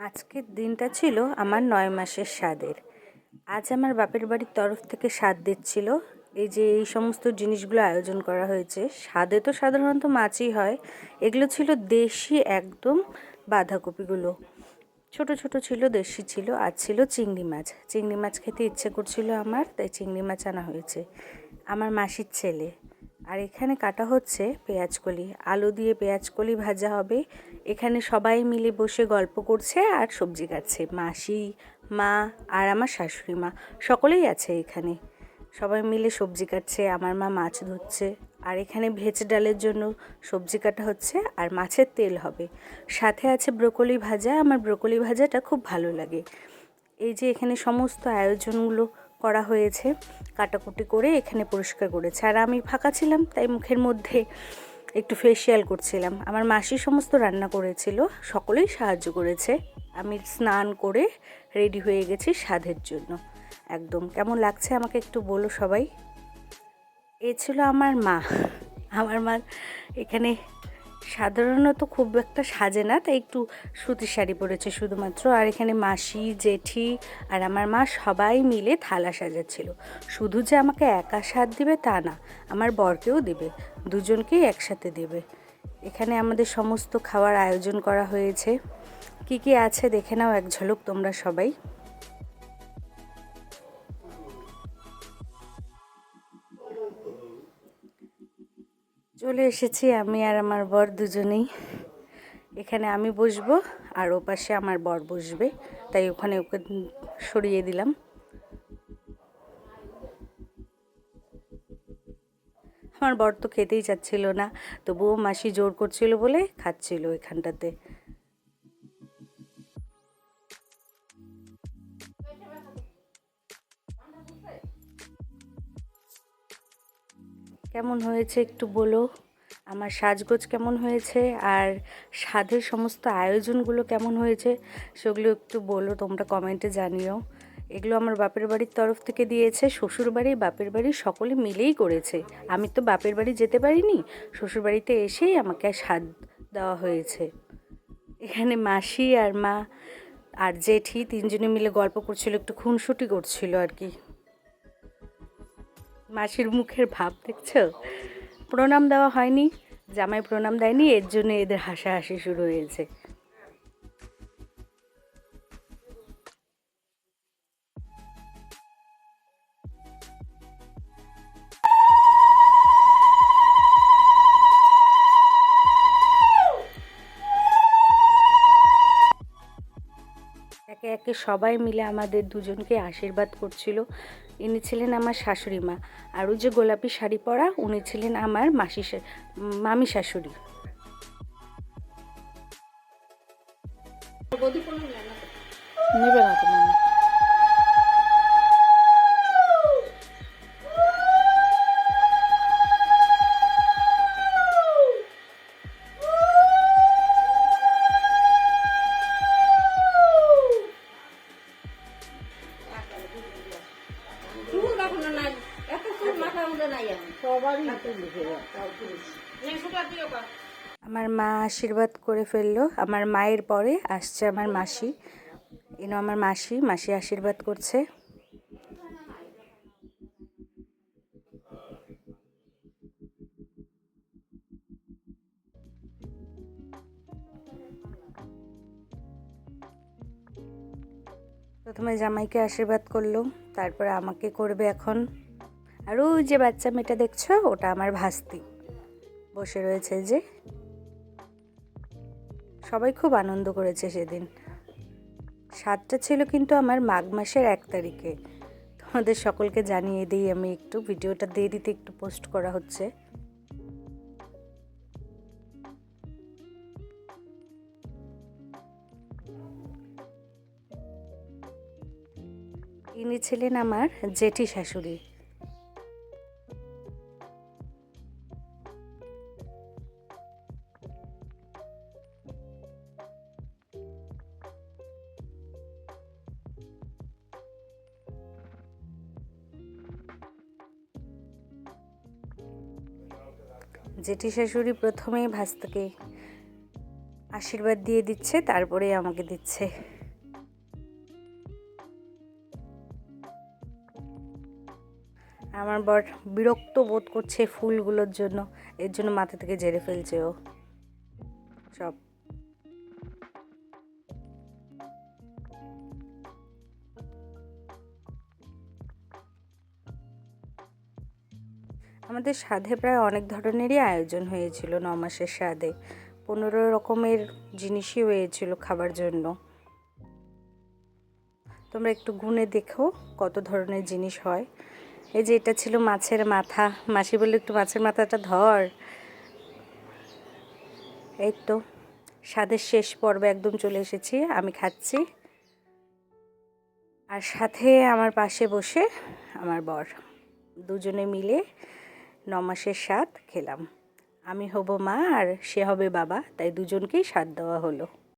আজকের দিনটা ছিল আমার নয় মাসের স্বাদের। আজ আমার বাপের বাড়ির তরফ থেকে স্বাদ দিচ্ছিল। এই যে এই সমস্ত জিনিসগুলো আয়োজন করা হয়েছে, স্বাদে তো সাধারণত মাছই হয়। এগুলো ছিল দেশি একদম বাঁধাকপিগুলো। ছোট ছোট ছিল, দেশি ছিল আর ছিল চিংড়ি মাছ। চিংড়ি মাছ খেতে ইচ্ছে করছিল আমার, তাই চিংড়ি মাছ আনা হয়েছে। আমার মাসির ছেলে। আর এখানে কাটা হচ্ছে পেঁয়াজকলি আলু দিয়ে পেঁয়াজকলি ভাজা হবে। এখানে সবাই মিলে বসে গল্প করছে আর সবজি কাটছে। মাসি, মা আর আমার শাশুড়ি মা সকলেই আছে এখানে। সবাই মিলে সবজি কাটছে, আমার মা মাছ ধরছে। আর এখানে ভেজ ডালের জন্য সবজি কাটা হচ্ছে আর মাছের তেল হবে। সাথে আছে ব্রোকলি ভাজা, আমার ব্রোকলি ভাজাটা খুব ভালো লাগে। এই যে এখানে সমস্ত আয়োজনগুলো করা হয়েছে, কাটাকুটি করে এখানে পরিষ্কার করেছে। আর আমি ফাঁকা ছিলাম, তাই মুখের মধ্যে একটু ফেসিয়াল করছিলাম। আমার মাসি সমস্ত রান্না করেছিল, সকলেই সাহায্য করেছে। আমি স্নান করে রেডি হয়ে গেছি স্বাদের জন্য। একদম। কেমন লাগছে আমাকে একটু বলো সবাই? এ ছিল আমার মা। আমার মা এখানে সাধারণত খুব একটা সাজে না, তাই একটু সুতির শাড়ি পরেছে শুধুমাত্র। আর এখানে মাসি, জেঠি আর আমার মা সবাই মিলে থালা সাজাচ্ছিল। শুধু যে আমাকে একা স্বাদ দিবে তা না, আমার বরকেও দিবে, দুজনকেই একসাথে দেবে। এখানে আমাদের সমস্ত খাওয়ার আয়োজন করা হয়েছে। কি কি আছে দেখে নাও, এক ঝলক তোমরা সবাই। চলে এসেছি, আমি আর আমার বর দুজনেই। এখানে আমি বসবো আর ও পাশে আমার বর বসবে, তাই ওখানে ওকে সরিয়ে দিলাম। আমার বর তো খেতেই চাচ্ছিল না, তবুও মাসি জোর করছিল বলে খাচ্ছিল এখানটাতে। কেমন হয়েছে একটু বলো? আমার সাজগোজ কেমন হয়েছে? আর স্বাদের সমস্ত আয়োজনগুলো কেমন হয়েছে? সেগুলো একটু বলো, তোমরা কমেন্টে জানিও। এগুলো আমার বাপের বাড়ির তরফ থেকে দিয়েছে, শ্বশুর বাড়ি, বাপের বাড়ি সকলে মিলেই করেছে। আমি তো বাপের বাড়ি যেতে পারিনি, শ্বশুর বাড়িতে এসেই আমাকে স্বাদ দেওয়া হয়েছে। এখানে মাসি আর মা আর জেঠি তিনজনে মিলে গল্প করছিল, একটু খুনসুটি করছিল আর কি। মাসির মুখের ভাব, দেখছ? প্রণাম দেওয়া হয়নি, জামাই প্রণাম দেয়নি, এর জন্য এদের হাসাহাসি শুরু হয়েছে। একে একে সবাই মিলে আমাদের দুজনকে আশীর্বাদ করছিল। ইনি ছিলেন আমার শাশুড়ি মা। আর ওই যে গোলাপি শাড়ি পরা উনি ছিলেন আমার মাসি মামি শাশুড়ি। নেবে না তোমার আমার মা আশীর্বাদ করে ফেলল। আমার মায়ের পরে আসছে আমার মাসি। এনো আমার মাসি মাসি আশীর্বাদ করছে। প্রথমে জামাইকে আশীর্বাদ করল, তারপরে আমাকে করবে এখন। আর ওই যে বাচ্চা মেয়েটা দেখছ, ওটা আমার ভাস্তি। বসে রয়েছে যে সবাই খুব আনন্দ করেছে সেদিন। সাতটা ছিল কিন্তু আমার মাঘ মাসের এক তারিখে। তোমাদের সকলকে জানিয়ে দিই, আমি একটু ভিডিওটা দেরিতে একটু পোস্ট করা হচ্ছে। ইনি ছিলেন আমার জেঠি শাশুড়ি। জেঠি শাশুড়ি প্রথমেই ভাস্তাকে আশীর্বাদ দিয়ে দিচ্ছে তারপরে আমাকে দিচ্ছে। আমার বর বিরক্ত বোধ করছে ফুলগুলোর জন্য, এর জন্য মাথা থেকে জেরে ফেলছে ও। সব আমাদের স্বাদে প্রায় অনেক ধরনেরই আয়োজন হয়েছিল ন মাসের স্বাদে। পনেরো রকমের জিনিসই হয়েছিল খাবার জন্য। তোমরা একটু গুনে দেখো কত ধরনের জিনিস হয়। এই যে এটা ছিল মাছের মাথা। মাসি বলল, একটু মাছের মাথাটা ধর। এই তো, স্বাদের শেষ পর্বে একদম চলে এসেছি, আমি খাচ্ছি। আর সাথে আমার পাশে বসে আমার বর। দুজনে মিলে ন মাসের স্বাদ খেলাম। আমি হব মা আর সে হবে বাবা, তাই দুজনকেই সাত দেওয়া হলো।